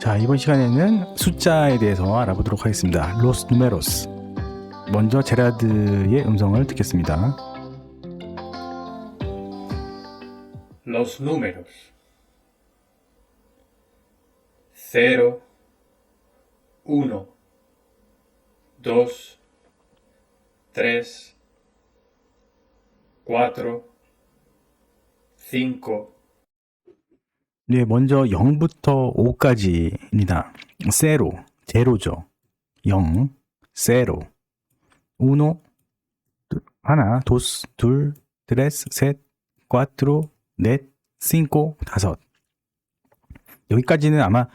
자, 이번 시간에는 숫자에 대해서 알아보도록 하겠습니다. 로스 누메로스. 먼저 제라드의 음성을 듣겠습니다. Los números. Cero, uno, dos, tres, cuatro, cinco, 네, 먼저 0부터 5까지입니다. 세로, 제로죠. 0, 세로, 우노, 둘, 하나, 도스, 둘, 트레스, 셋, 꽈트로, 넷, 싱코, 다섯. 여기까지는 아마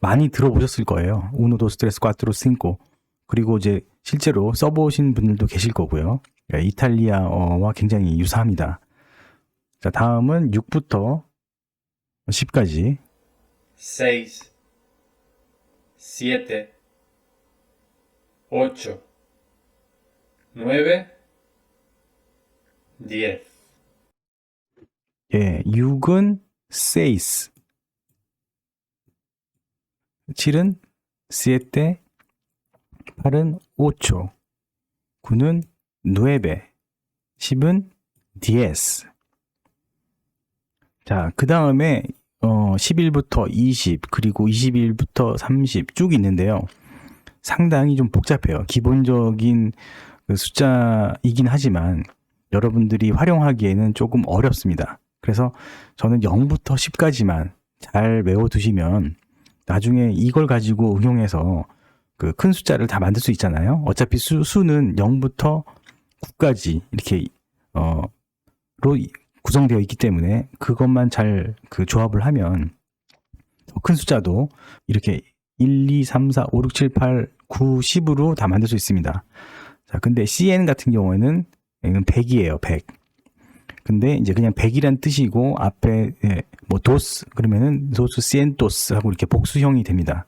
많이 들어보셨을 거예요. 우노, 도스, 트레스, 꽈트로, 싱코. 그리고 이제 실제로 써보신 분들도 계실 거고요. 예, 이탈리아어와 굉장히 유사합니다. 자, 다음은 6부터 10까지 seis, siete, ocho, nueve, diez. 예, 6은 seis 7은 siete 8은 ocho 9는 nueve 10은 diez 자, 그 다음에 어, 11부터 20 그리고 21부터 30 쭉 있는데요. 상당히 좀 복잡해요. 기본적인 그 숫자이긴 하지만 여러분들이 활용하기에는 조금 어렵습니다. 그래서 저는 0부터 10까지만 잘 외워두시면 나중에 이걸 가지고 응용해서 그 큰 숫자를 다 만들 수 있잖아요. 어차피 수, 수는 0부터 9까지 이렇게 어로 구성되어 있기 때문에 그것만 잘 그 조합을 하면 더큰 숫자도 이렇게 1, 2, 3, 4, 5, 6, 7, 8, 9, 10으로 다 만들 수 있습니다. 자, 근데 CN 같은 경우에는 이건 100이에요, 100. 근데 이제 그냥 100이란 뜻이고 앞에 예, 뭐 도스 그러면은 도스 시엔토스 하고 이렇게 복수형이 됩니다.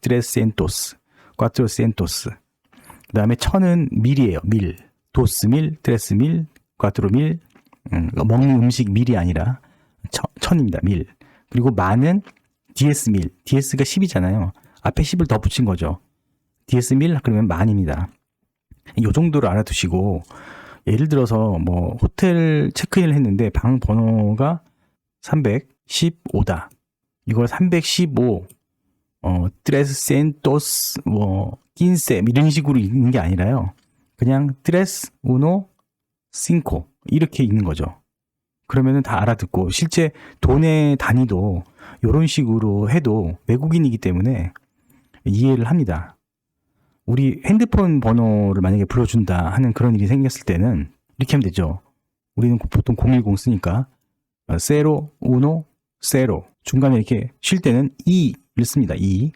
트레스 시엔토스, 꽈트로 시엔토스. 그 다음에 천은 밀이에요. 밀. 도스 밀, 트레스 밀, 꽈트로 밀. 음, 먹는 음식 밀이 아니라 천, 천입니다. 밀. 그리고 만은 DS 밀. DS가 10이잖아요. 앞에 10을 더 붙인 거죠. DS 밀 그러면 만입니다. 요 정도로 알아두시고 예를 들어서 뭐 호텔 체크인을 했는데 방 번호가 315다. 이걸 315 어 트레스 센토스 뭐 낀세 이런 식으로 읽는 게 아니라요. 그냥 트레스 우노 싱코 이렇게 읽는 거죠. 그러면은 다 알아듣고 실제 돈의 단위도 이런 식으로 해도 외국인이기 때문에 이해를 합니다. 우리 핸드폰 번호를 만약에 불러준다 하는 그런 일이 생겼을 때는 이렇게 하면 되죠. 우리는 보통 010 쓰니까 어, 세로, 우노, 세로 중간에 이렇게 쉴 때는 2 를 씁니다. 2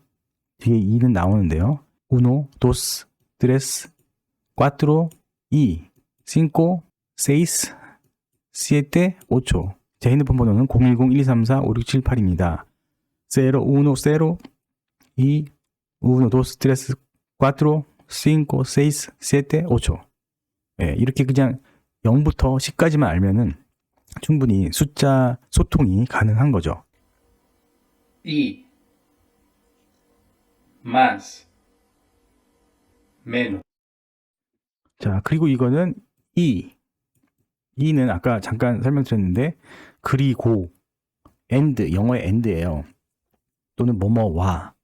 뒤에 2는 나오는데요. 우노, 도스, 드레스, 꽈트로, 2, cinco, seis, siete, ocho. 제 핸드폰 번호는 010-1234-5678입니다. 세로, 우노, 세로, 2, 우노, 도스, 드레스, 4, 5, 6, 7, 8. 예, 이렇게 그냥 0부터 10까지만 알면은 충분히 숫자 소통이 가능한 거죠. Y, más, menos. 자, 그리고 이거는 이. 이는 아까 잠깐 설명드렸는데 그리고 and 영어의 and예요. 또는 뭐뭐와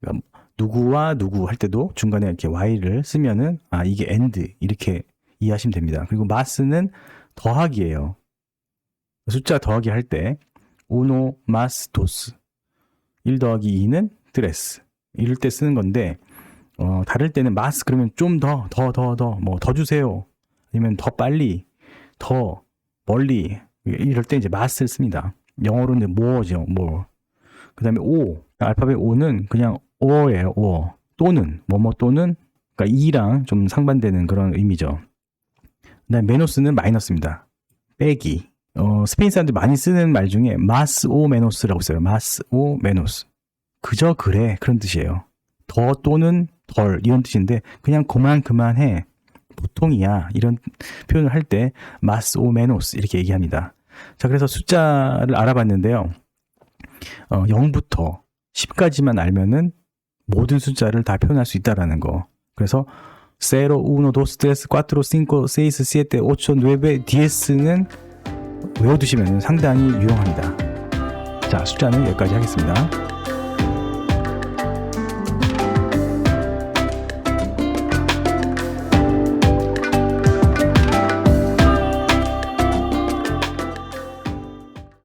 그러니까 누구와 누구 할 때도 중간에 이렇게 y를 쓰면은 아 이게 and 이렇게 이해하시면 됩니다. 그리고 마스는 더하기예요. 숫자 더하기 할 때 uno más dos 1 더하기 2는 드레스 이럴 때 쓰는 건데 어, 다를 때는 마스 그러면 좀 더 더 더 더 뭐 더 주세요 아니면 더 빨리 더 멀리 이럴 때 이제 마스를 씁니다. 영어로는 more죠 more. 그다음에 o 알파벳 o는 그냥 or예요 or 또는 뭐뭐 또는 그러니까 이랑 좀 상반되는 그런 의미죠. 그다음 메노스는 마이너스입니다. 빼기. 어, 스페인 사람들 많이 쓰는 말 중에 마스 오 메노스라고 써요. 마스 오 메노스. 그저 그래 그런 뜻이에요. 더 또는 덜 이런 뜻인데 그냥 그만 그만해 보통이야. 이런 표현을 할 때 마스 오 메노스 이렇게 얘기합니다. 자, 그래서 숫자를 알아봤는데요. 어, 0부터 10까지만 알면은 모든 숫자를 다 표현할 수 있다라는 거. 그래서 0, 1, 2, 3, 4, 5, 6, 7, 8, 9, 10는 외워두시면 상당히 유용합니다. 자, 숫자는 여기까지 하겠습니다.